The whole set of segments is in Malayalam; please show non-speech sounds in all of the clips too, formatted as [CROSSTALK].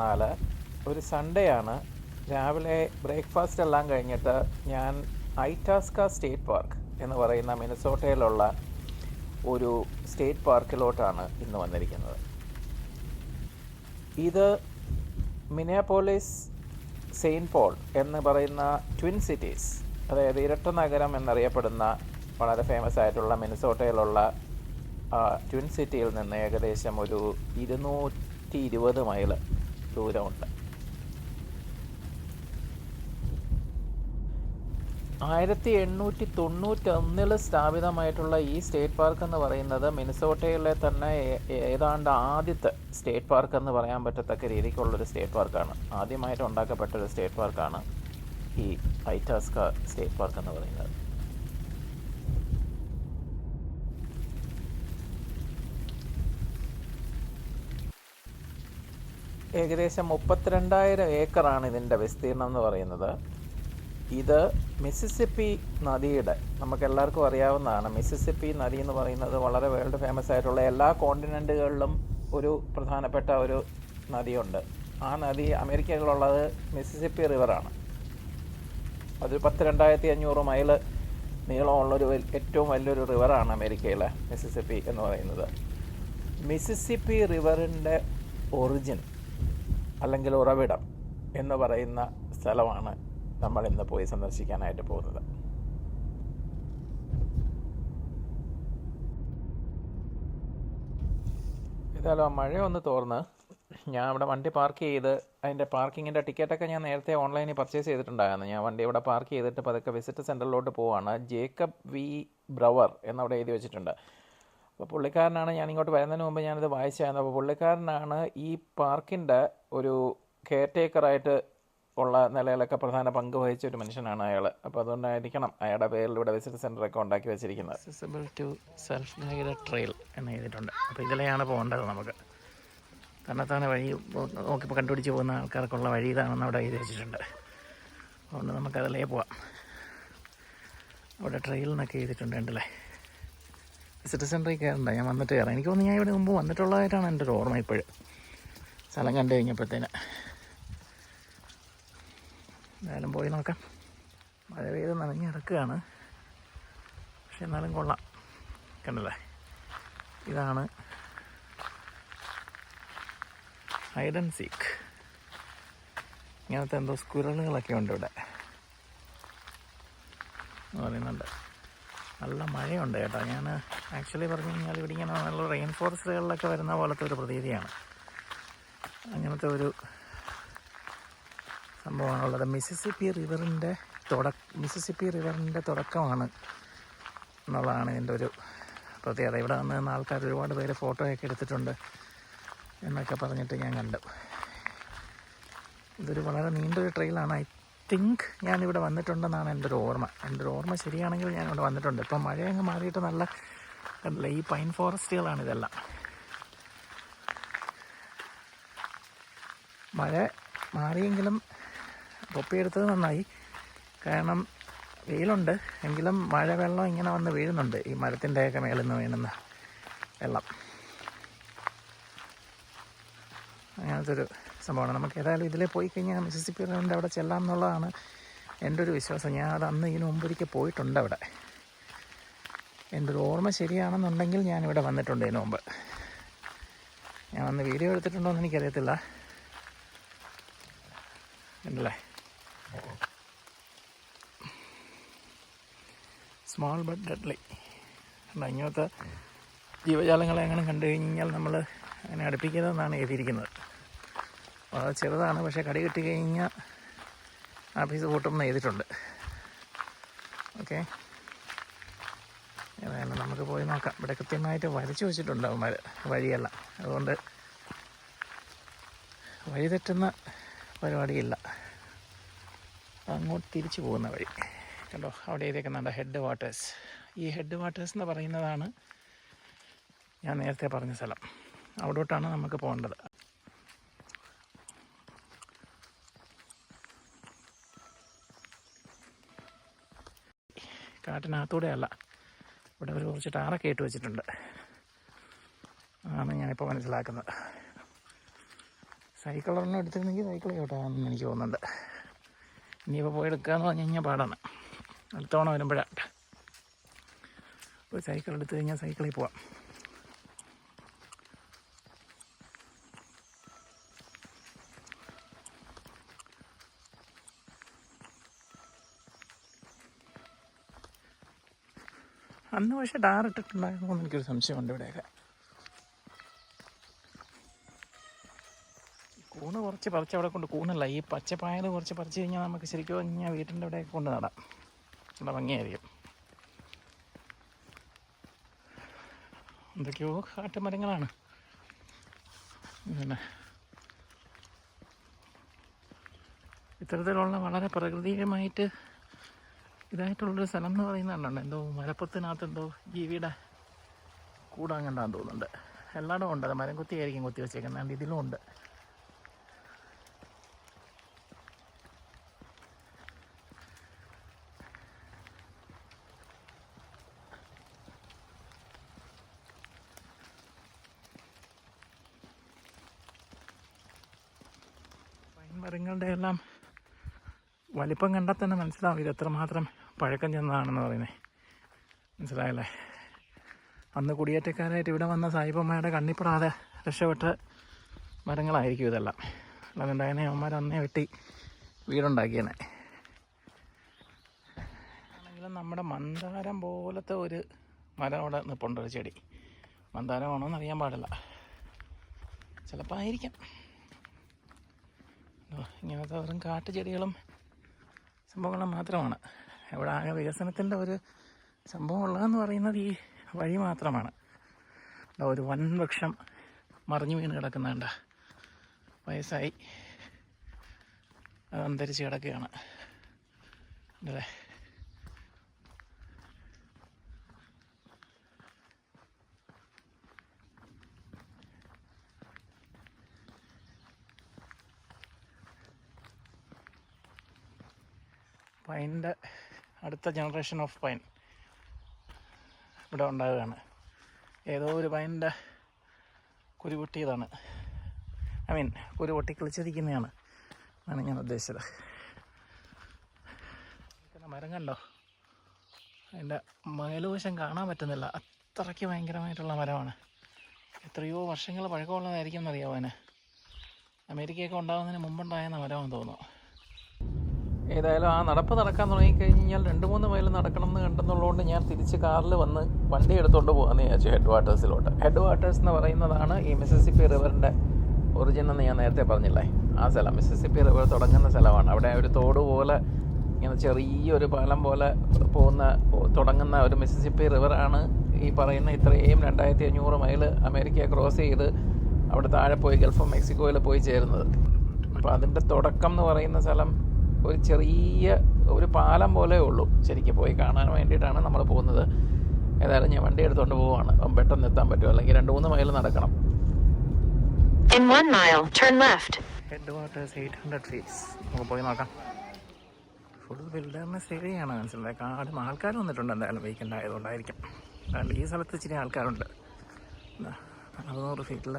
രണ്ടായിരത്തി ഒരു സൺഡേ ആണ്. രാവിലെ ബ്രേക്ക്ഫാസ്റ്റ് എല്ലാം കഴിഞ്ഞിട്ട് ഞാൻ ഐറ്റാസ്ക സ്റ്റേറ്റ് പാർക്ക് എന്ന് പറയുന്ന മിനസോട്ടയിലുള്ള ഒരു സ്റ്റേറ്റ് പാർക്കിലോട്ടാണ് ഇന്ന് വന്നിരിക്കുന്നത്. ഇത് മിനിയാപോളിസ് സെയിന്റ് പോൾ എന്ന് പറയുന്ന ട്വിൻ സിറ്റീസ് അതായത് ഇരട്ട നഗരം എന്നറിയപ്പെടുന്ന വളരെ ഫേമസ് ആയിട്ടുള്ള മിനസോട്ടയിലുള്ള ട്വിൻ സിറ്റിയിൽ നിന്ന് ഏകദേശം ഒരു ഇരുന്നൂറ്റി ഇരുപത് മൈൽ ദൂരമുണ്ട്. ആയിരത്തി എണ്ണൂറ്റി തൊണ്ണൂറ്റൊന്നിൽ സ്ഥാപിതമായിട്ടുള്ള ഈ സ്റ്റേറ്റ് പാർക്ക് എന്ന് പറയുന്നത് മിനിസോട്ടയിലെ തന്നെ ഏതാണ്ട് ആദ്യത്തെ സ്റ്റേറ്റ് പാർക്ക് എന്ന് പറയാൻ പറ്റത്തക്ക രീതിക്കുള്ളൊരു സ്റ്റേറ്റ് പാർക്കാണ്. ആദ്യമായിട്ട് ഉണ്ടാക്കപ്പെട്ട ഒരു സ്റ്റേറ്റ് പാർക്കാണ് ഈ ഐറ്റാസ്ക സ്റ്റേറ്റ് പാർക്ക് എന്ന് പറയുന്നത്. ഏകദേശം മുപ്പത്തിരണ്ടായിരം ഏക്കറാണ് ഇതിന്റെ വിസ്തീർണം എന്ന് പറയുന്നത്. ഇത് മിസിസിപ്പി നദിയുടെ നമുക്ക് എല്ലാവർക്കും അറിയാവുന്നതാണ്. മിസിസിപ്പി നദി എന്ന് പറയുന്നത് വളരെ വേൾഡ് ഫേമസ് ആയിട്ടുള്ള എല്ലാ കോണ്ടിനെന്റുകളിലും ഒരു പ്രധാനപ്പെട്ട ഒരു നദിയുണ്ട്. ആ നദി അമേരിക്കയിലുള്ളത് മിസിസിപ്പി റിവറാണ്. അതൊരു പത്ത് രണ്ടായിരത്തി അഞ്ഞൂറ് മൈൽ നീളമുള്ളൊരു ഏറ്റവും വലിയൊരു റിവറാണ് അമേരിക്കയിലെ മിസിസിപ്പി എന്ന് പറയുന്നത്. മിസിസിപ്പി റിവറിന്റെ ഒറിജിൻ അല്ലെങ്കിൽ ഉറവിടം എന്ന് പറയുന്ന സ്ഥലമാണ് നമ്മൾ ഇന്ന് പോയി സന്ദർശിക്കാനായിട്ട് പോകുന്നത്. ആ മഴ ഒന്ന് തോർന്ന് ഞാൻ ഇവിടെ വണ്ടി പാർക്ക് ചെയ്ത് അതിന്റെ പാർക്കിങ്ങിന്റെ ടിക്കറ്റൊക്കെ ഞാൻ നേരത്തെ ഓൺലൈനിൽ പർച്ചേസ് ചെയ്തിട്ടുണ്ടായിരുന്നു. ഞാൻ വണ്ടി ഇവിടെ പാർക്ക് ചെയ്തിട്ട് പതുക്കെ വിസിറ്റ് സെന്ററിലോട്ട് പോവാണ്. ജേക്കബ് വി ബ്രവർ എന്നവിടെ എഴുതി വെച്ചിട്ടുണ്ട്. അപ്പോൾ പുള്ളിക്കാരനാണ് ഞാൻ ഇങ്ങോട്ട് വരുന്നതിന് മുമ്പ് ഞാനിത് വായിച്ചായിരുന്നു. അപ്പോൾ പുള്ളിക്കാരനാണ് ഈ പാർക്കിന്റെ ഒരു കെയർ ടേക്കറായിട്ട് ഉള്ള നിലയിലൊക്കെ പ്രധാന പങ്ക് വഹിച്ച ഒരു മനുഷ്യനാണ് അയാൾ അപ്പോൾ അതുകൊണ്ടായിരിക്കണം അയാളുടെ പേരിൽ ഇവിടെ വിസിറ്റ് സെന്ററൊക്കെ ഉണ്ടാക്കി വെച്ചിരിക്കുന്നത്. Accessible to self guide trail എന്ന് എഴുതിയിട്ടുണ്ട്. അപ്പോൾ ഇതിലെയാണ് പോകേണ്ടത് നമുക്ക്. തന്നെത്താനെ വഴി. നോക്കി നോക്കിപ്പോൾ കണ്ടുപിടിച്ച് പോകുന്ന ആൾക്കാർക്കുള്ള വഴി ഇതാണെന്ന് അവിടെ എഴുതി വെച്ചിട്ടുണ്ട്. അതുകൊണ്ട് നമുക്കതിലേ പോവാം. അവിടെ ട്രെയിൽ എന്നൊക്കെ എഴുതിയിട്ടുണ്ട് ഉണ്ടല്ലേ വിസിറ്റ് സെന്ററിൽ ഞാൻ വന്നിട്ട് കയറാം. എനിക്ക് തോന്നുന്നു ഞാൻ ഇവിടെ മുമ്പ് വന്നിട്ടുള്ളതായിട്ടാണ് എന്റെ ഒരു ഓർമ്മ ഇപ്പോഴും. സ്ഥലം കണ്ടു കഴിഞ്ഞപ്പോഴത്തേന്. എന്തായാലും പോയി നോക്കാം. മഴ പെയ്ത് നനഞ്ഞ് കിടക്കുകയാണ്. പക്ഷെ എന്നാലും കൊള്ളാം. കണ്ടല്ലേ? ഇതാണ് ഹൈഡ് ആൻഡ് സീക്ക് ഇങ്ങനത്തെ എന്തോ സ്കുരലുകളൊക്കെ ഉണ്ട് ഇവിടെ. പറയുന്നുണ്ട്. നല്ല മഴയുണ്ട് കേട്ടോ. ഞാൻ ആക്ച്വലി പറഞ്ഞു കഴിഞ്ഞാൽ ഇവിടെ ഇങ്ങനെ നല്ല റെയിൻ ഫോറസ്റ്റുകളിലൊക്കെ വരുന്ന പോലത്തെ ഒരു പ്രതീതിയാണ്. അങ്ങനത്തെ ഒരു സംഭവമാണുള്ളത്. മിസിസിപ്പി റിവറിന്റെ തുട മിസിസിപ്പി റിവറിന്റെ തുടക്കമാണ് എന്നുള്ളതാണ് ഇതിന്റെ ഒരു പ്രത്യേകത. ഇവിടെ വന്ന് നിന്ന് ആൾക്കാർ ഒരുപാട് പേര് ഫോട്ടോയൊക്കെ എടുത്തിട്ടുണ്ട് എന്നൊക്കെ പറഞ്ഞിട്ട് ഞാൻ കണ്ടു. ഇതൊരു വളരെ നീണ്ടൊരു ട്രെയിലാണ് ഐ തിങ്ക് ഞാനിവിടെ വന്നിട്ടുണ്ടെന്നാണ് എന്റെ ഒരു ഓർമ്മ. എന്റെ ഒരു ഓർമ്മ ശരിയാണെങ്കിൽ ഞാനിവിടെ വന്നിട്ടുണ്ട്. ഇപ്പം മഴയങ്ങ് മാറിയിട്ട് നല്ല കണ്ടില്ല ഈ പൈൻ ഫോറസ്റ്റുകളാണ് ഇതെല്ലാം. മഴ മാറിയെങ്കിലും തൊപ്പിയെടുത്തത് നന്നായി. കാരണം വെയിലുണ്ട്. എങ്കിലും മഴ വെള്ളം ഇങ്ങനെ വന്ന് വീഴുന്നുണ്ട്. ഈ മരത്തിന്റെയൊക്കെ മേളിൽ നിന്ന് വീഴുന്ന വെള്ളം. അങ്ങനത്തെ ഒരു സംഭവമാണ്. നമുക്ക് ഏതായാലും ഇതിലെ പോയി കഴിഞ്ഞാൽ മിസിസിപ്പി റിവറിന്റെ അവിടെ ചെല്ലാം എന്നുള്ളതാണ് എന്റെ ഒരു വിശ്വാസം. ഞാൻ അത് അന്ന് ഇതിന് മുമ്പൊരിക്കൽ പോയിട്ടുണ്ട് അവിടെ. എന്റെ ഒരു ഓർമ്മ ശരിയാണെന്നുണ്ടെങ്കിൽ ഞാനിവിടെ വന്നിട്ടുണ്ട് ഇതിനു മുമ്പ്. ഞാൻ അന്ന് വീഡിയോ എടുത്തിട്ടുണ്ടോ എന്ന് എനിക്കറിയത്തില്ല. ഉണ്ടല്ലേ? സ്മോൾ ബട്ട് ഡെഡ്ലി അങ്ങനത്തെ ജീവജാലങ്ങളെ അങ്ങനെ കണ്ടു കഴിഞ്ഞാൽ നമ്മൾ അങ്ങനെ അടുപ്പിക്കുന്നതെന്നാണ് എഴുതിയിരിക്കുന്നത്. വളരെ ചെറുതാണ് പക്ഷേ കടി കിട്ടി കഴിഞ്ഞാൽ ആ പീസ് കൂട്ടുമെന്ന് എഴുതിയിട്ടുണ്ട് ഓക്കെ. ഏതായാലും നമുക്ക് പോയി നോക്കാം. ഇവിടെ കൃത്യമായിട്ട് വരച്ചു വെച്ചിട്ടുണ്ട് അവന്മാർ വഴിയല്ല. അതുകൊണ്ട് വഴി തെറ്റുന്ന പരിപാടിയില്ല. അങ്ങോട്ട് തിരിച്ചു പോകുന്ന വഴി. കണ്ടോ അവിടെ എഴുതിയേക്കുന്നുണ്ട് ഹെഡ് വാട്ടേഴ്സ് ഈ ഹെഡ് വാട്ടേഴ്സ് എന്ന് പറയുന്നതാണ് ഞാൻ നേരത്തെ പറഞ്ഞ സ്ഥലം. അവിടോട്ടാണ് നമുക്ക് പോകേണ്ടത്. കാട്ടിനകത്തൂടെ അല്ല. ഇവിടെ ഒരു കുറച്ച് ടാറൊക്കെ ഇട്ട് വെച്ചിട്ടുണ്ട്. ആണ് ഞാനിപ്പോൾ മനസ്സിലാക്കുന്നത്. ഒരെണ്ണം എടുത്തിരുന്നെങ്കിൽ സൈക്കിൾ ചോട്ടാന്ന് എനിക്ക് തോന്നുന്നുണ്ട്. ഇനിയിപ്പോൾ പോയി എടുക്കാന്ന് പറഞ്ഞു കഴിഞ്ഞാൽ പാടാണ്. അടുത്തവണ വരുമ്പോഴാണ് ഒരു സൈക്കിൾ എടുത്തു കഴിഞ്ഞാൽ സൈക്കിളിൽ പോവാം അന്ന് പക്ഷെ ടാറിട്ടിട്ടുണ്ടായിരുന്നു എനിക്കൊരു സംശയമുണ്ട് ഇവിടെയൊക്കെ. കൂണ് കുറച്ച് പറിച്ച് അവിടെ കൊണ്ട് കൂണല്ല. ഈ പച്ചപ്പായത് കുറച്ച് പറിച്ച് കഴിഞ്ഞാൽ നമുക്ക് ശരിക്കും കഴിഞ്ഞാൽ വീട്ടിന്റെ അവിടെ കൊണ്ട് നടാം. നല്ല ഭംഗിയായിരിക്കും. എന്തൊക്കെയോ കാട്ടുമരങ്ങളാണ്. പിന്നെ ഇത്തരത്തിലുള്ള വളരെ പ്രകൃതിയുമായിട്ട് ഇതായിട്ടുള്ളൊരു സ്ഥലം എന്ന് പറയുന്നുണ്ട് എന്തോ മലപ്പുറത്തിനകത്ത് എന്തോ ജീവിയുടെ കൂടാങ്ങണ്ടാന്ന് തോന്നുന്നുണ്ട്. എല്ലായിടും ഉണ്ട്. അത് മരം കുത്തിയായിരിക്കും കുത്തി വെച്ചേക്കുന്നത്. ഇതിലും ഉണ്ട് പൈൻ മരങ്ങളുടെ എല്ലാം വലിപ്പം കണ്ടാൽ തന്നെ മനസ്സിലാവും ഇത് എത്രമാത്രം പഴക്കം ചെന്നതാണെന്ന് പറയുന്നത് മനസ്സിലായല്ലേ? അന്ന് കുടിയേറ്റക്കാരായിട്ട് ഇവിടെ വന്ന സായിപ്പമ്മയുടെ കണ്ണിപ്പെടാതെ രക്ഷപ്പെട്ട മരങ്ങളായിരിക്കും ഇതെല്ലാം. അല്ലാതുണ്ടായതിനെ അവന്മാർ അന്നേ വെട്ടി വീടുണ്ടാക്കിയനെ. ആണെങ്കിലും നമ്മുടെ മന്ദാരം പോലത്തെ ഒരു മരം അവിടെ നിൽപ്പുണ്ട് ഒരു ചെടി. മന്ദാരമാണോ എന്നറിയാൻ പാടില്ല. ചിലപ്പോൾ ആയിരിക്കാം. ഇങ്ങനത്തെ വെറും കാട്ടുചെടികളും സംഭവങ്ങളും മാത്രമാണ്. ഇവിടെ ആകെ വികസനത്തിന്റെ ഒരു സംഭവം ഉള്ളതെന്ന് പറയുന്നത് ഈ വഴി മാത്രമാണ്. ഒരു വൻ വൃക്ഷം മറിഞ്ഞു വീണ് കിടക്കുന്നുണ്ട്. വയസ്സായി. അത് അന്തരിച്ച് കിടക്കുകയാണ്. അല്ലേ? പൈന്റെ അടുത്ത ജനറേഷൻ ഓഫ് പൈൻ ഇവിടെ ഉണ്ടാവുകയാണ്. ഏതോ ഒരു പൈനിന്റെ കുരു പൊട്ടിയതാണ്. ഐ മീൻ കുരു പൊട്ടി കിളിച്ചിരിക്കുന്നതാണ്. എന്നാണ് ഞാൻ ഉദ്ദേശിച്ചത്. മരം കണ്ടോ അതിന്റെ മേലുവശം കാണാൻ പറ്റുന്നില്ല. അത്രയ്ക്ക് ഭയങ്കരമായിട്ടുള്ള മരമാണ്. എത്രയോ വർഷങ്ങൾ പഴക്കമുള്ളതായിരിക്കും എന്നറിയാമോ അതിന് അമേരിക്കയൊക്കെ ഉണ്ടാകുന്നതിന് മുമ്പുണ്ടായെന്ന മരമാണെന്ന് തോന്നുന്നു. ഏതായാലും ആ നടപ്പ് നടക്കാൻ തുടങ്ങിക്കഴിഞ്ഞാൽ രണ്ട് മൂന്ന് മൈൽ നടക്കണം എന്ന് കണ്ടെന്നുള്ളതുകൊണ്ട് ഞാൻ തിരിച്ച് കാറിൽ വന്ന് വണ്ടി എടുത്തുകൊണ്ട് പോകാമെന്ന് വിചാരിച്ചു ഹെഡ് വാട്ടേഴ്സിലോട്ട് ഹെഡ് വാട്ടേഴ്സ് എന്ന് പറയുന്നതാണ് ഈ മിസിസിപ്പി റിവറിന്റെ ഒറിജിൻ എന്ന് ഞാൻ നേരത്തെ പറഞ്ഞില്ലേ? ആ സ്ഥലം. മിസിസിപ്പി റിവർ തുടങ്ങുന്ന സ്ഥലമാണ്. അവിടെ ഒരു തോട് പോലെ ഇങ്ങനെ ചെറിയൊരു പാലം പോലെ പോകുന്ന തുടങ്ങുന്ന ഒരു മിസിസിപ്പി റിവറാണ് ഈ പറയുന്ന ഇത്രയും രണ്ടായിരത്തി അഞ്ഞൂറ് മൈൽ അമേരിക്കയെ ക്രോസ് ചെയ്ത് അവിടെ താഴെ പോയി ഗൾഫ് മെക്സിക്കോയിൽ പോയി ചേരുന്നത്. അപ്പോൾ അതിന്റെ തുടക്കം എന്ന് പറയുന്ന സ്ഥലം ഒരു ചെറിയ ഒരു പാലം പോലെ ഉള്ളൂ. ശരിക്കും പോയി കാണാൻ വേണ്ടിയിട്ടാണ് നമ്മൾ പോകുന്നത്. ഏതായാലും ഞാൻ വണ്ടി എടുത്തുകൊണ്ട് പോവാണ് അപ്പം പെട്ടെന്ന് എത്താൻ പറ്റും അല്ലെങ്കിൽ രണ്ട് മൂന്ന് മൈൽ നടക്കണം. In one mile, turn left. Head waters eight hundred feets നമുക്ക് പോയി നോക്കാം. ഫുൾ ബിൽഡറിനെസ് ഏരിയയാണ് മനസ്സിലായത് കാടും ആൾക്കാർ വന്നിട്ടുണ്ട് എന്തായാലും വീക്കെൻഡ് ആയതുകൊണ്ടായിരിക്കും. കാരണം ഈ സ്ഥലത്ത് ഇച്ചിരി ആൾക്കാരുണ്ട്. ദാ, അറുന്നൂറ് ഫീറ്റിൽ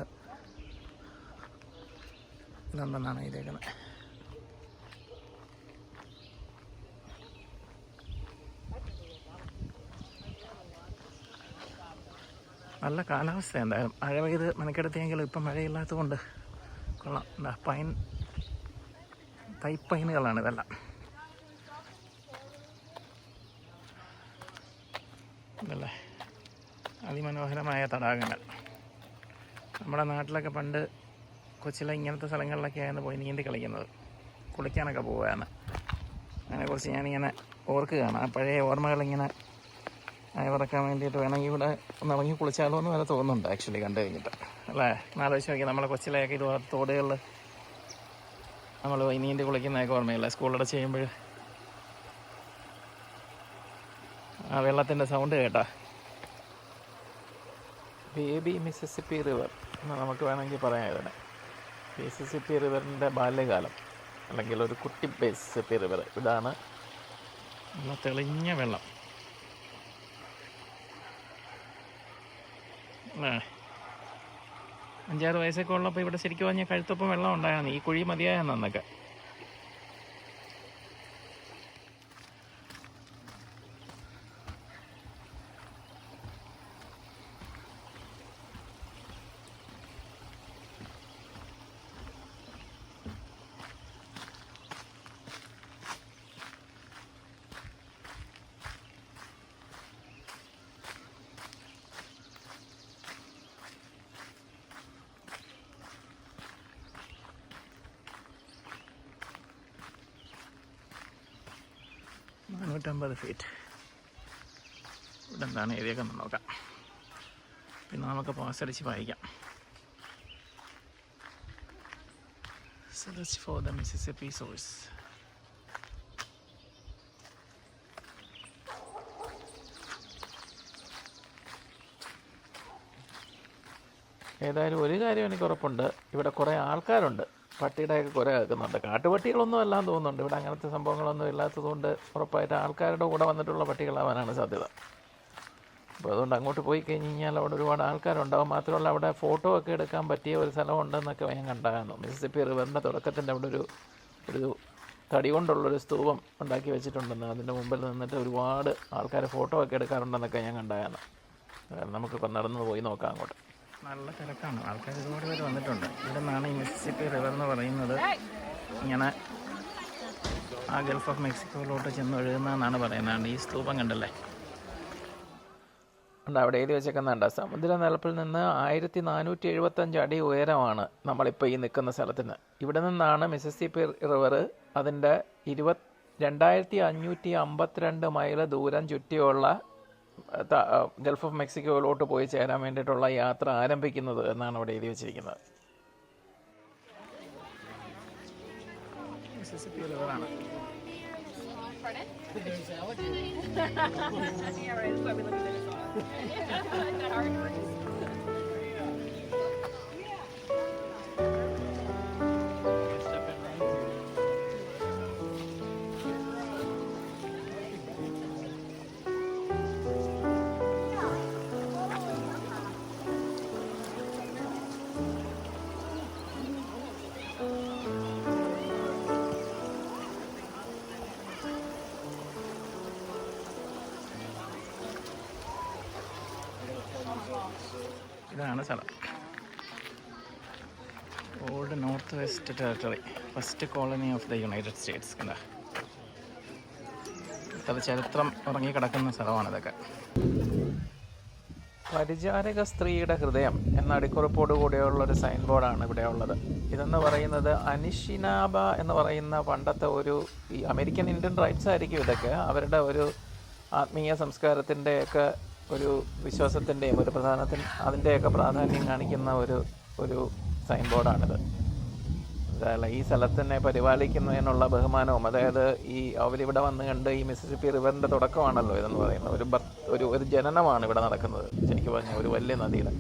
ഇതുണ്ടെന്നാണ് ഇതേക്കുന്നത് നല്ല കാലാവസ്ഥ എന്തായാലും. മഴ പെയ്ത് മെനക്കെടുത്തിയെങ്കിലും ഇപ്പം മഴയില്ലാത്തത് കൊണ്ട് കൊള്ളാം. എന്താ പൈൻ തൈപ്പൈനുകളാണ് ഇതെല്ലാം. ഇതല്ലേ? അതിമനോഹരമായ തടാകങ്ങൾ. നമ്മുടെ നാട്ടിലൊക്കെ പണ്ട് കൊച്ചിലെ ഇങ്ങനത്തെ സ്ഥലങ്ങളിലൊക്കെ ആയിരുന്നു പോയി നീന്തി കളിക്കുന്നത്. കുളിക്കാനൊക്കെ പോവുകയാണ്. അതിനെക്കുറിച്ച് ഞാനിങ്ങനെ ഓർക്കുകയാണ്. ആ പഴയ ഓർമ്മകളിങ്ങനെ അയവിറക്കാൻ വേണ്ടിയിട്ട് വേണമെങ്കിൽ ഇവിടെ ഒന്ന് ഇറങ്ങി കുളിച്ചാലോ എന്ന് വരെ തോന്നുന്നുണ്ട് ആക്ച്വലി കണ്ടു കഴിഞ്ഞിട്ട്. അല്ലേ? എന്നാലോചിച്ച് നോക്കി നമ്മളെ കൊച്ചിലെയൊക്കെ ഇത് തോടുകളിൽ നമ്മൾ വൈനീന്റെ നീന്തി കുളിക്കുന്നതൊക്കെ ഓർമ്മയില്ല? സ്കൂളിലൂടെ ചെയ്യുമ്പോൾ ആ വെള്ളത്തിന്റെ സൗണ്ട് കേട്ടാ. ബേബി മിസിസിപ്പി റിവർ എന്ന് നമുക്ക് വേണമെങ്കിൽ പറയാം ഇതിനെ. മിസിസിപ്പി റിവറിന്റെ ബാല്യകാലം. അല്ലെങ്കിൽ ഒരു കുട്ടി മിസിസിപ്പി റിവർ. ഇതാണ് നല്ല തെളിഞ്ഞ വെള്ളം. അഞ്ചാറ് വയസ്സൊക്കെ ഉള്ളപ്പോൾ ഇവിടെ ശരിക്കും പറഞ്ഞാൽ കഴുത്തൊപ്പം വെള്ളം ഉണ്ടായിരുന്നു ഈ കുഴി മതിയായിരുന്നു അന്നൊക്കെ. നാനൂറ്റമ്പത് ഫീറ്റ് ഇവിടെ എന്താണ് ഏരിയൊക്കെ ഒന്ന് നോക്കാം. പിന്നെ നമുക്ക് പാസ് അടിച്ച് വായിക്കാം. Search for the Mississippi source ഏതായാലും ഒരു കാര്യം എനിക്ക് ഉറപ്പുണ്ട്. ഇവിടെ കുറേ ആൾക്കാരുണ്ട്. പട്ടിയുടെയൊക്കെ കുര കേൾക്കുന്നുണ്ട്. കാട്ടുപട്ടികളൊന്നും അല്ലാന്ന് തോന്നുന്നുണ്ട്. ഇവിടെ അങ്ങനത്തെ സംഭവങ്ങളൊന്നും ഇല്ലാത്തതുകൊണ്ട് ഉറപ്പായിട്ട് ആൾക്കാരുടെ കൂടെ വന്നിട്ടുള്ള പട്ടികളാവാനാണ് സാധ്യത. അപ്പോൾ അതുകൊണ്ട് അങ്ങോട്ട് പോയി കഴിഞ്ഞ് കഴിഞ്ഞാൽ അവിടെ ഒരുപാട് ആൾക്കാരുണ്ടാവും. മാത്രമല്ല അവിടെ ഫോട്ടോ ഒക്കെ എടുക്കാൻ പറ്റിയ ഒരു സ്ഥലമുണ്ടെന്നൊക്കെ ഞാൻ കണ്ടായിരുന്നു മിസിസിപ്പി റിവറിന്റെ തുടക്കത്തിന്റെ അവിടെ ഒരു ഒരു തടി കൊണ്ടുള്ളൊരു സ്തൂപം ഉണ്ടാക്കി വെച്ചിട്ടുണ്ടെന്ന് അതിന്റെ മുമ്പിൽ നിന്നിട്ട് ഒരുപാട് ആൾക്കാർ ഫോട്ടോ ഒക്കെ എടുക്കാറുണ്ടെന്നൊക്കെ ഞാൻ കണ്ടായിരുന്നു നമുക്ക് നമുക്കിപ്പോൾ നടന്ന് പോയി നോക്കാം അങ്ങോട്ട്. നല്ല തിരക്കാണ്. ആൾക്കാർ ഒരുപാട് പേര് വന്നിട്ടുണ്ട്. ഇവിടെ നിന്നാണ് ഈ മിസിസിപ്പി റിവർ എന്ന് പറയുന്നത്. ഇങ്ങനെ ആ ഗൾഫ് ഓഫ് മെക്സിക്കോയിലോട്ട് ചെന്ന് ഒഴുകുന്നതെന്നാണ് പറയുന്നത്. ഈ സ്തൂപം കണ്ടല്ലേ? ഉണ്ട്. അവിടെ എഴുതി വെച്ചേക്കുന്നുണ്ട്. സമുദ്രനിരപ്പിൽ നിന്ന് ആയിരത്തി നാനൂറ്റി എഴുപത്തഞ്ച് അടി ഉയരമാണ് നമ്മളിപ്പോൾ ഈ നിൽക്കുന്ന സ്ഥലത്തിന്. ഇവിടെ നിന്നാണ് മിസിസിപ്പി റിവർ അതിന്റെ ഇരുപത് രണ്ടായിരത്തി അഞ്ഞൂറ്റി അമ്പത്തിരണ്ട് മൈൽ ദൂരം ചുറ്റിയുള്ള ഗൾഫ് ഓഫ് മെക്സിക്കോയിലോട്ട് പോയി ചേരാൻ വേണ്ടിയിട്ടുള്ള യാത്ര ആരംഭിക്കുന്നത് എന്നാണ് അവിടെ എഴുതി വെച്ചിരിക്കുന്നത്. മിസിസിപ്പി റിവറാണ് [LAUGHS] [LAUGHS] ഇതാണ് സ്ഥലം. Old north west territory first colony of the United States കണ്ട? ഇത്ര ചരിത്രം ഉറങ്ങിക്കിടക്കുന്ന സ്ഥലമാണ് ഇതൊക്കെ പരിചാരക സ്ത്രീയുടെ ഹൃദയം എന്ന അടിക്കുറിപ്പോട് കൂടിയുള്ള ഒരു സൈൻ ബോർഡാണ് ഇവിടെ ഉള്ളത് ഇതെന്ന് പറയുന്നത് അനിഷിനാബ എന്ന് പറയുന്ന പണ്ടത്തെ ഒരു ഈ അമേരിക്കൻ ഇന്ത്യൻ റൈറ്റ്സ് ആയിരിക്കും ഇതൊക്കെ. അവരുടെ ഒരു ആത്മീയ സംസ്കാരത്തിന്റെയൊക്കെ ഒരു വിശ്വാസത്തിന്റെയും ഒരു പ്രധാനത്തിൽ അതിന്റെയൊക്കെ പ്രാധാന്യം കാണിക്കുന്ന ഒരു ഒരു സൈൻ ബോർഡാണിത് ഈ സ്ഥലത്തിനെ പരിപാലിക്കുന്നതിനുള്ള ബഹുമാനവും അതായത് ഈ അവരിവിടെ വന്ന് കണ്ട് ഈ മിസിസിപ്പി റിവറിന്റെ തുടക്കമാണല്ലോ ഇതെന്ന് പറയുന്നത്. ഒരു ഒരു ഒരു ജനനമാണ് ഇവിടെ നടക്കുന്നത് ശരിക്കും പറഞ്ഞാൽ ഒരു വലിയ നദിയുടെ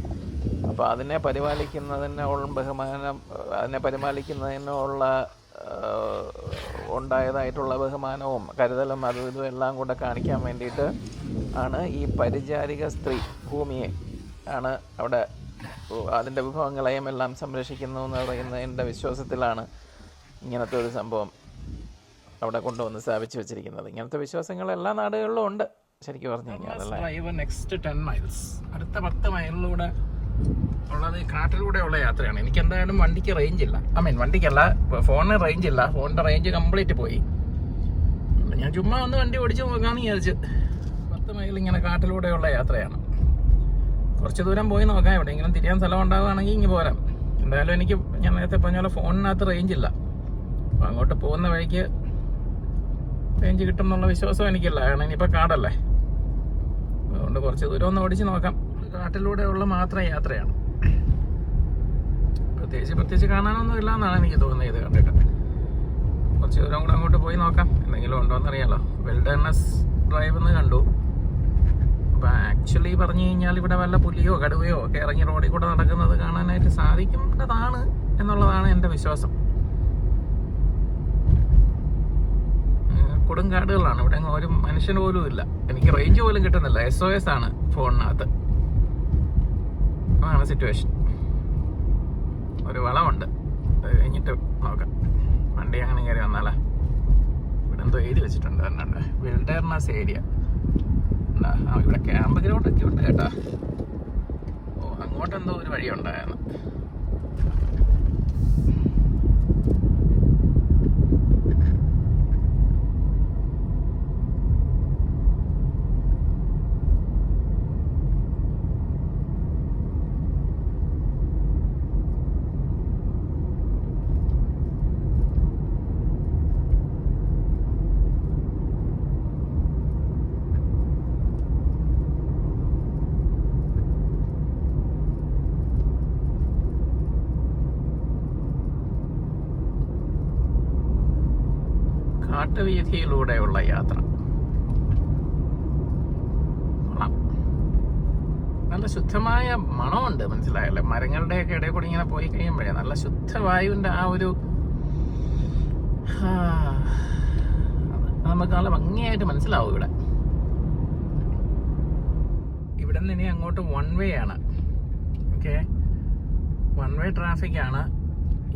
അപ്പോൾ അതിനെ പരിപാലിക്കുന്നതിനുള്ള ബഹുമാനം അതിനെ പരിപാലിക്കുന്നതിനുള്ള ഉണ്ടായതായിട്ടുള്ള ബഹുമാനവും കരുതലും അതും ഇതും എല്ലാം കൂടെ കാണിക്കാൻ വേണ്ടിയിട്ട് ആണ് ഈ പരിചാരിക സ്ത്രീ ഭൂമിയെ ആണ് അവിടെ അതിന്റെ വിഭവങ്ങളെയും എല്ലാം സംരക്ഷിക്കുന്നു എന്ന് പറയുന്ന എന്റെ വിശ്വാസത്തിലാണ് ഇങ്ങനത്തെ ഒരു സംഭവം അവിടെ കൊണ്ടുവന്ന് സ്ഥാപിച്ചു വെച്ചിരിക്കുന്നത്. ഇങ്ങനത്തെ വിശ്വാസങ്ങൾ എല്ലാ നാടുകളിലും ഉണ്ട് ശരിക്കും പറഞ്ഞു കഴിഞ്ഞാൽ അടുത്ത പത്ത് മൈലിലൂടെ ഉള്ളത് കാട്ടിലൂടെ ഉള്ള യാത്രയാണ്. എനിക്ക് എന്തായാലും വണ്ടിക്ക് റേഞ്ച് ഇല്ല. ഐ മീൻ വണ്ടിക്കല്ല ഫോണിന് റേഞ്ച് ഇല്ല. ഫോണിന്റെ റേഞ്ച് കംപ്ലീറ്റ് പോയി. ഞാൻ ചുമ്മാ ഒന്ന് വണ്ടി ഓടിച്ച് നോക്കാമെന്ന് വിചാരിച്ച് പത്ത് മൈൽ ഇങ്ങനെ കാട്ടിലൂടെയുള്ള യാത്രയാണ്. കുറച്ച് ദൂരം പോയി നോക്കാം. എവിടെയെങ്കിലും തിരിയാൻ സ്ഥലം ഉണ്ടാവുകയാണെങ്കിൽ ഇങ്ങ് പോരാം. എന്തായാലും എനിക്ക് ഞാൻ നേരത്തെ പറഞ്ഞ പോലെ ഫോണിനകത്ത് റേഞ്ച് ഇല്ല. അപ്പോൾ അങ്ങോട്ട് പോകുന്ന വഴിക്ക് റേഞ്ച് കിട്ടും എന്നുള്ള വിശ്വാസം എനിക്കില്ല. കാരണം ഇനിയിപ്പോൾ കാടല്ലേ. അതുകൊണ്ട് കുറച്ച് ദൂരം ഒന്ന് ഓടിച്ച് നോക്കാം. കാട്ടിലൂടെയുള്ള മാത്രം യാത്രയാണ്. പ്രത്യേകിച്ച് പ്രത്യേകിച്ച് കാണാനൊന്നും ഇല്ല എന്നാണ് എനിക്ക് തോന്നുന്നത് ഇത് കണ്ടിട്ട്. കുറച്ച് ദൂരം കൂടെ അങ്ങോട്ട് പോയി നോക്കാം. എന്തെങ്കിലും ഉണ്ടോ എന്നറിയാലോ. വെൽഡർനെസ് ഡ്രൈവ് എന്ന് കണ്ടു. അപ്പൊ ആക്ച്വലി പറഞ്ഞു കഴിഞ്ഞാൽ ഇവിടെ വല്ല പുലിയോ കടുവയോ ഒക്കെ ഇറങ്ങി റോഡിൽ കൂടെ നടക്കുന്നത് കാണാനായിട്ട് സാധിക്കുന്നതാണ് എന്നുള്ളതാണ് എന്റെ വിശ്വാസം. കൊടുങ്കാടുകളാണ്. ഇവിടെ ഒരു മനുഷ്യൻ പോലും ഇല്ല. എനിക്ക് റേഞ്ച് പോലും കിട്ടുന്നില്ല. എസ് ഒ എസ് ആണ് ഫോണിനകത്ത്. അതാണ് സിറ്റുവേഷൻ ഒരു വളമുണ്ട് അത് കഴിഞ്ഞിട്ട് നോക്കാം. വണ്ടി അങ്ങനെ കയറി വന്നാലാ. ഇവിടെ എന്തോ എഴുതി വെച്ചിട്ടുണ്ട് പറഞ്ഞുണ്ട് വിൽഡർനെസ് ഏരിയ ഇവിടെ ക്യാമ്പ് ഗ്രൗണ്ട് ഒക്കെ ഉണ്ട് കേട്ടാ. ഓ അങ്ങോട്ടെന്തോ ഒരു വഴി ഉണ്ടായിരുന്നു കാട്ടുവീഥിയിലൂടെയുള്ള യാത്ര. നല്ല ശുദ്ധമായ മണമുണ്ട് മനസ്സിലായല്ലേ? മരങ്ങളുടെയൊക്കെ ഇടയിൽ കൂടി ഇങ്ങനെ പോയി കഴിയുമ്പോഴേ നല്ല ശുദ്ധവായുവിന്റെ ആ ഒരു നമുക്ക് നല്ല ഭംഗിയായിട്ട് മനസ്സിലാവും ഇവിടെ. ഇവിടെ നിന്ന് ഇനി അങ്ങോട്ട് വൺ വേ ആണ്. ഓക്കെ വൺ വേ ട്രാഫിക് ആണ്.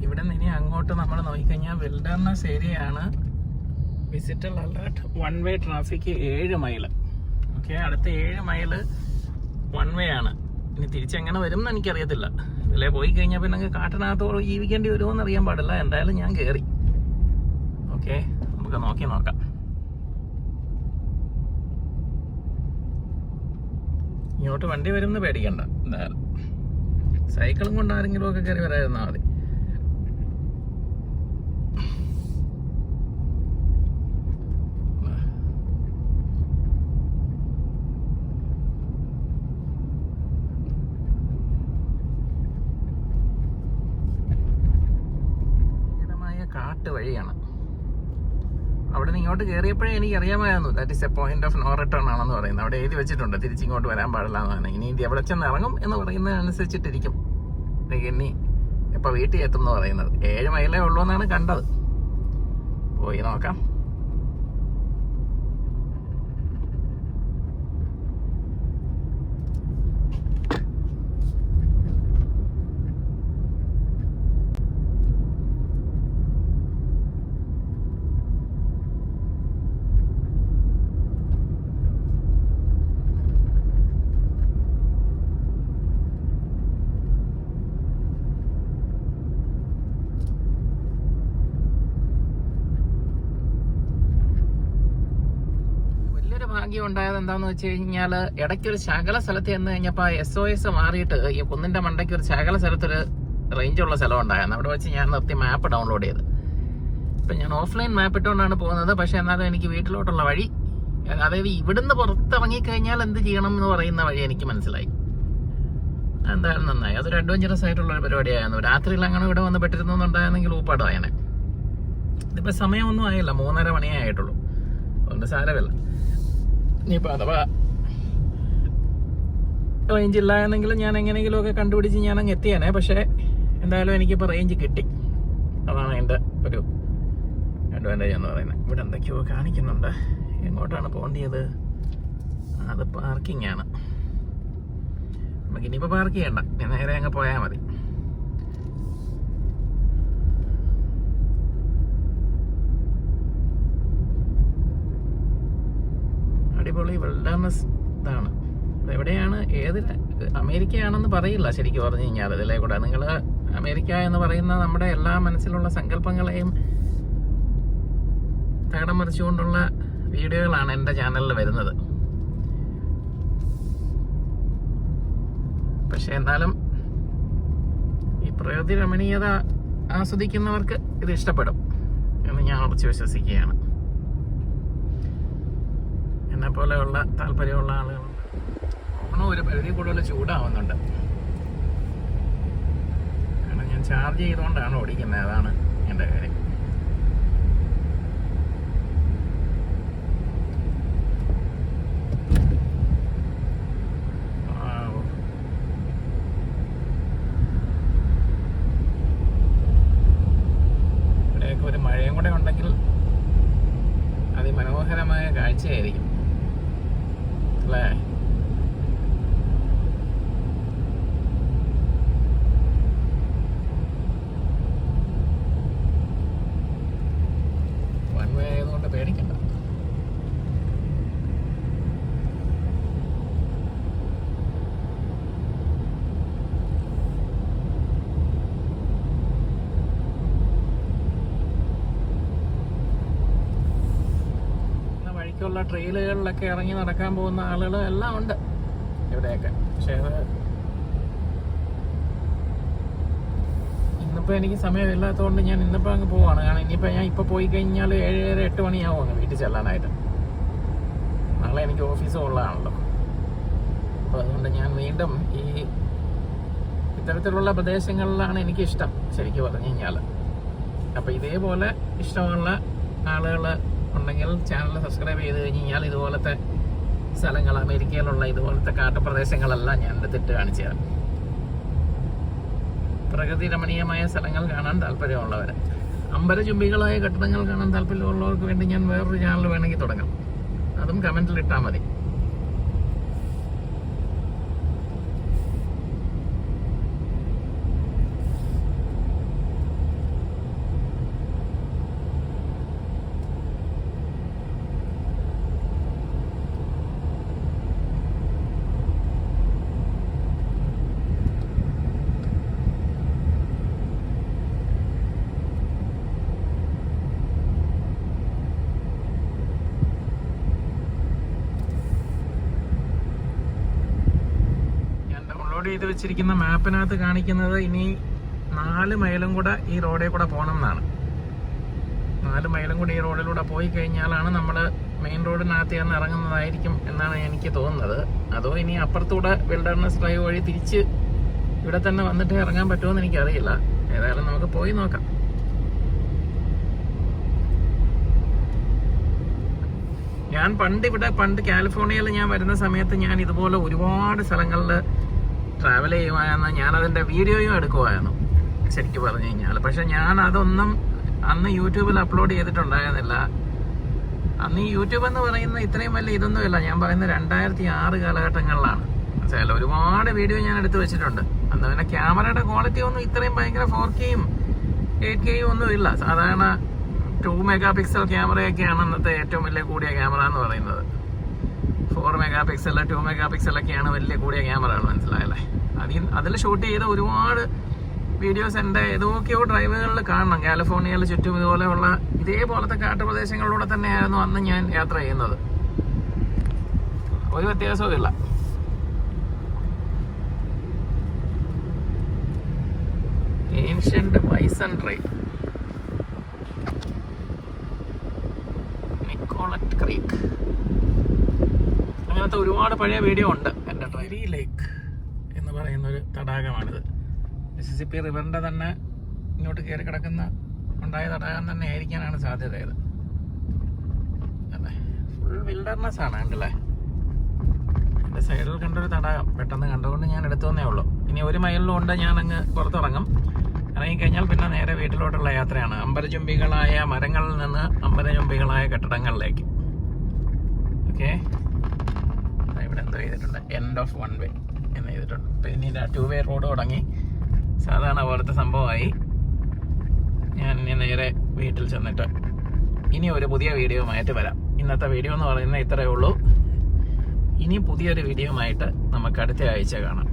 ഇവിടെ നിന്ന് ഇനി അങ്ങോട്ട് നമ്മൾ നോക്കിക്കഴിഞ്ഞാൽ വിൽഡർനെസ് ഏരിയ ആണ്. Visitor alert one way traffic ഏഴ് മൈൽ ഓക്കെ അടുത്ത ഏഴ് മൈൽ വൺ വേ ആണ്. ഇനി തിരിച്ചെങ്ങനെ വരും എന്ന് എനിക്കറിയത്തില്ല. ഇതിലെ പോയി കഴിഞ്ഞാൽ പിന്നെ അങ്ങ് കാട്ടിനകത്തോളം ജീവിക്കേണ്ടി വരുമോ എന്ന് അറിയാൻ പാടില്ല. എന്തായാലും ഞാൻ കയറി ഓക്കെ നമുക്ക് നോക്കി നോക്കാം. ഇങ്ങോട്ട് വണ്ടി വരുമെന്ന് പേടിക്കണ്ട. എന്തായാലും. സൈക്കിളും കൊണ്ട് ആരെങ്കിലും ഒക്കെ കയറി വരാതിരുന്നാൽ മതി. ഇങ്ങോട്ട് കയറിയപ്പോഴേ എനിക്ക് അറിയാമായിരുന്നു that is a point of no return ആണെന്ന് പറയുന്നത്. അവിടെ എഴുതി വെച്ചിട്ടുണ്ട് തിരിച്ചിങ്ങോട്ട് വരാൻ പാടില്ല എന്നാണ് ഇനി ഇന്ത്യ എവിടെ ചെന്ന് ഇറങ്ങും എന്ന് പറയുന്നതനുസരിച്ചിട്ടിരിക്കും ഇനി എപ്പോൾ വീട്ടിൽ എത്തും എന്ന് പറയുന്നത്. ഏഴ് മൈലേ ഉള്ളൂ എന്നാണ് കണ്ടത്. പോയി നോക്കാം വലിയൊരു എന്താന്ന് വെച്ച് കഴിഞ്ഞാൽ ഇടയ്ക്ക് ഒരു ശകല സ്ഥലത്ത് ചെന്ന് കഴിഞ്ഞപ്പോൾ എസ് ഒ എസ് മാറിയിട്ട് ഈ കുന്നിന്റെ മണ്ടയ്ക്ക് ഒരു ശകല സ്ഥലത്തൊരു റേഞ്ചുള്ള സ്ഥലം ഉണ്ടായിരുന്നു. അവിടെ വെച്ച് ഞാൻ നിർത്തി മാപ്പ് ഡൗൺലോഡ് ചെയ്ത്. ഇപ്പം ഞാൻ ഓഫ്ലൈൻ മാപ്പ് ഇട്ടുകൊണ്ടാണ് പോകുന്നത്. പക്ഷേ എന്നാലും എനിക്ക് വീട്ടിലോട്ടുള്ള വഴി അതായത് ഇവിടുന്ന് പുറത്തിറങ്ങി കഴിഞ്ഞാൽ എന്ത് ചെയ്യണം എന്ന് പറയുന്ന വഴി എനിക്ക് മനസ്സിലായി. എന്തായാലും നന്നായി. അതൊരു അഡ്വഞ്ചറസ് ആയിട്ടുള്ള ഒരു പരിപാടിയായിരുന്നു. രാത്രിയിൽ അങ്ങനെ ഇവിടെ വന്ന് പെട്ടിരുന്നുണ്ടായിരുന്നെങ്കിൽ ഊപ്പാടായനെ ഇതിപ്പോൾ സമയമൊന്നും ആയില്ല. മൂന്നര മണിയേ ആയിട്ടുള്ളൂ. അതുകൊണ്ട് സാരമില്ല. ഇനിയിപ്പോൾ അഥവാ റേഞ്ച് ഇല്ല എന്നെങ്കിൽ ഞാൻ എങ്ങനെയെങ്കിലുമൊക്കെ കണ്ടുപിടിച്ച് ഞാൻ അങ്ങ് എത്തിയാനേ. പക്ഷേ എന്തായാലും എനിക്കിപ്പോൾ റേഞ്ച് കിട്ടി. അതാണ് എന്റെ ഒരു അഡ്വാന്റേജ് എന്ന് പറയുന്നത്. ഇവിടെ എന്തൊക്കെയോ കാണിക്കുന്നുണ്ട്. എങ്ങോട്ടാണ് പോകേണ്ടത് അത് പാർക്കിംഗ് ആണ്. നമുക്ക് ഇനിയിപ്പോൾ പാർക്ക് ചെയ്യണ്ട. നേരെ അങ്ങ് പോയാൽ മതി. വെൽഡർനെസ് ഇതാണ്. എവിടെയാണ് ഏത് അമേരിക്കയാണെന്ന് പറയില്ല ശരിക്കും പറഞ്ഞു കഴിഞ്ഞാൽ. ഇതിലെ കൂടെ? നിങ്ങൾ അമേരിക്ക എന്ന് പറയുന്ന നമ്മുടെ എല്ലാ മനസ്സിലുള്ള സങ്കല്പങ്ങളെയും തകടം മറിച്ചുകൊണ്ടുള്ള വീഡിയോകളാണ് എന്റെ ചാനലിൽ വരുന്നത്. പക്ഷെ എന്നാലും ഈ പ്രകൃതി രമണീയത ആസ്വദിക്കുന്നവർക്ക് ഇത് ഇഷ്ടപ്പെടും എന്ന് ഞാൻ ഉറച്ചു വിശ്വസിക്കുകയാണ്. എന്നെ പോലെയുള്ള താല്പര്യമുള്ള ആളുകളുണ്ട്. ഓണം ഒരു പരിധി കൂടുതൽ ചൂടാവുന്നുണ്ട്. കാരണം ഞാൻ ചാർജ് ചെയ്തുകൊണ്ടാണ് ഓടിക്കുന്നത്. അതാണ് എന്റെ കാര്യം Wow. ഇവിടെയൊക്കെ ഒരു മഴയും കൂടെ ഉണ്ടെങ്കിൽ അതിമനോഹരമായ കാഴ്ചയായിരിക്കും അല്ലേ ട്രെയിലുകളിലൊക്കെ ഇറങ്ങി നടക്കാൻ പോകുന്ന ആളുകൾ എല്ലാം ഉണ്ട് ഇവിടെയൊക്കെ. പക്ഷേ അത് ഇന്നിപ്പോൾ എനിക്ക് സമയമില്ലാത്തതുകൊണ്ട് ഞാൻ ഇന്നിപ്പോൾ അങ്ങ് പോവാണ്. കാരണം ഇനിയിപ്പോൾ ഞാൻ ഇപ്പോൾ പോയി കഴിഞ്ഞാൽ ഏഴ് ഏഴര എട്ട് മണിയാവും അങ്ങ് വീട്ടിൽ ചെല്ലാനായിട്ട്. നാളെ എനിക്ക് ഓഫീസ് ഉള്ളതാണല്ലോ. അപ്പോൾ അതുകൊണ്ട് ഞാൻ വീണ്ടും ഈ ഇത്തരത്തിലുള്ള പ്രദേശങ്ങളിലാണ് എനിക്കിഷ്ടം ശരിക്കും പറഞ്ഞു കഴിഞ്ഞാൽ അപ്പോൾ ഇതേപോലെ ഇഷ്ടമുള്ള ആളുകൾ ഉണ്ടെങ്കിൽ ചാനൽ സബ്സ്ക്രൈബ് ചെയ്ത് കഴിഞ്ഞ് കഴിഞ്ഞാൽ ഇതുപോലത്തെ സ്ഥലങ്ങൾ അമേരിക്കയിലുള്ള ഇതുപോലത്തെ കാട്ടുപ്രദേശങ്ങളെല്ലാം ഞാൻ എടുത്തിട്ട് കാണിച്ചു തരാം. പ്രകൃതി രമണീയമായ സ്ഥലങ്ങൾ കാണാൻ താല്പര്യമുള്ളവർ. അമ്പലചുംബികളായ കെട്ടിടങ്ങൾ കാണാൻ താല്പര്യമുള്ളവർക്ക് വേണ്ടി ഞാൻ വേറൊരു ചാനൽ വേണമെങ്കിൽ തുടങ്ങാം. അതും കമന്റിൽ ഇട്ടാൽ മതി ഞാൻ ഡൗൺലോഡ് ചെയ്ത് വെച്ചിരിക്കുന്ന മാപ്പിനകത്ത് കാണിക്കുന്നത് ഇനി നാല് മൈലും കൂടെ ഈ റോഡിൽ കൂടെ പോകണം എന്നാണ്. നാല് മൈലും കൂടെ ഈ റോഡിലൂടെ പോയി കഴിഞ്ഞാലാണ് നമ്മൾ മെയിൻ റോഡിനകത്ത് ചെന്ന് ഇറങ്ങുന്നതായിരിക്കും എന്നാണ് എനിക്ക് തോന്നുന്നത്. അതോ ഇനി അപ്പുറത്തൂടെ വിൽഡർനെസ് ഡ്രൈവ് വഴി തിരിച്ച് ഇവിടെ തന്നെ വന്നിട്ട് ഇറങ്ങാൻ പറ്റുമെന്ന് എനിക്കറിയില്ല. ഏതായാലും നമുക്ക് പോയി നോക്കാം. ഞാൻ പണ്ട് ഇവിടെ പണ്ട് കാലിഫോർണിയയിൽ ഞാൻ വരുന്ന സമയത്ത് ഞാൻ ഇതുപോലെ ഒരുപാട് സ്ഥലങ്ങളിൽ ട്രാവൽ ചെയ്യുവായിരുന്നു ഞാൻ അതിന്റെ വീഡിയോയും എടുക്കുവായിരുന്നു ശരിക്കും പറഞ്ഞു കഴിഞ്ഞാൽ പക്ഷെ ഞാൻ അതൊന്നും അന്ന് യൂട്യൂബിൽ അപ്ലോഡ് ചെയ്തിട്ടുണ്ടായിരുന്നില്ല. അന്ന് ഈ യൂട്യൂബ് എന്ന് പറയുന്ന ഇത്രയും വലിയ ഇതൊന്നുമില്ല. ഞാൻ പറയുന്ന രണ്ടായിരത്തി ആറ് കാലഘട്ടങ്ങളിലാണ്. ചില ഒരുപാട് വീഡിയോ ഞാൻ എടുത്തു വെച്ചിട്ടുണ്ട്. അന്ന് പിന്നെ ക്യാമറയുടെ ക്വാളിറ്റി ഒന്നും ഇത്രയും ഭയങ്കര ഫോർ കെയും എയ്റ്റ് കെയും ഒന്നും ഇല്ല സാധാരണ ടു മെഗാ പിക്സൽ ക്യാമറയൊക്കെയാണ് അന്നത്തെ ഏറ്റവും വലിയ കൂടിയ ക്യാമറ എന്ന് പറയുന്നത്. Four mega pixel two mega പിക്സലൊക്കെയാണ് വലിയ കൂടിയ ക്യാമറകൾ മനസ്സിലായല്ലേ? അതിൽ അതിൽ ഷൂട്ട് ചെയ്ത ഒരുപാട് വീഡിയോസ് എന്റെ ഏതൊക്കെയോ ഡ്രൈവുകളിൽ കാണണം. കാലിഫോർണിയയിൽ ചുറ്റും ഇതുപോലെയുള്ള ഇതേപോലത്തെ കാട്ടുപ്രദേശങ്ങളിലൂടെ തന്നെയായിരുന്നു അന്ന് ഞാൻ യാത്ര ചെയ്യുന്നത്. ഒരു വ്യത്യാസവും ഇല്ല ancient bison trail Nicollet creek അങ്ങനത്തെ ഒരുപാട് പഴയ വീഡിയോ ഉണ്ട് എന്റെ ട്രൈ ലേക്ക് എന്ന് പറയുന്ന ഒരു തടാകമാണിത്. മിസിസിപ്പി റിവറിന്റെ തന്നെ ഇങ്ങോട്ട് കയറി കിടക്കുന്ന ഉണ്ടായ തടാകം തന്നെ ആയിരിക്കാനാണ് സാധ്യത ഇത് അതെ ഫുൾ വിൽഡർനെസ് ആണ് കണ്ടില്ലേ എന്റെ സൈഡിൽ കണ്ടൊരു തടാകം. പെട്ടെന്ന് കണ്ടുകൊണ്ട് ഞാൻ എടുത്തു തന്നേ ഉള്ളൂ. ഇനി ഒരു മൈലിലുണ്ട് ഞാൻ അങ്ങ് പുറത്തിറങ്ങും. ഇറങ്ങിക്കഴിഞ്ഞാൽ പിന്നെ നേരെ വീട്ടിലോട്ടുള്ള യാത്രയാണ്. അമ്പരചുംബികളായ മരങ്ങളിൽ നിന്ന് അമ്പരചുംബികളായ കെട്ടിടങ്ങളിലേക്ക്. ഓക്കെ ഇവിടെ എഴുതിയിട്ടുണ്ട്. എൻഡ് ഓഫ് വൺ വേ എന്ന് ചെയ്തിട്ടുണ്ട് പിന്നെ ടു വേ റോഡ് തുടങ്ങി. സാധാരണ പോലത്തെ സംഭവമായി ഞാൻ ഇനി നേരെ വീട്ടിൽ ചെന്നിട്ട് ഇനി ഒരു പുതിയ വീഡിയോയുമായിട്ട് വരാം. ഇന്നത്തെ വീഡിയോ എന്ന് പറയുന്നത് ഇത്രയേ ഉള്ളൂ. ഇനി പുതിയൊരു വീഡിയോയുമായിട്ട് നമുക്ക് അടുത്ത ആഴ്ച കാണാം.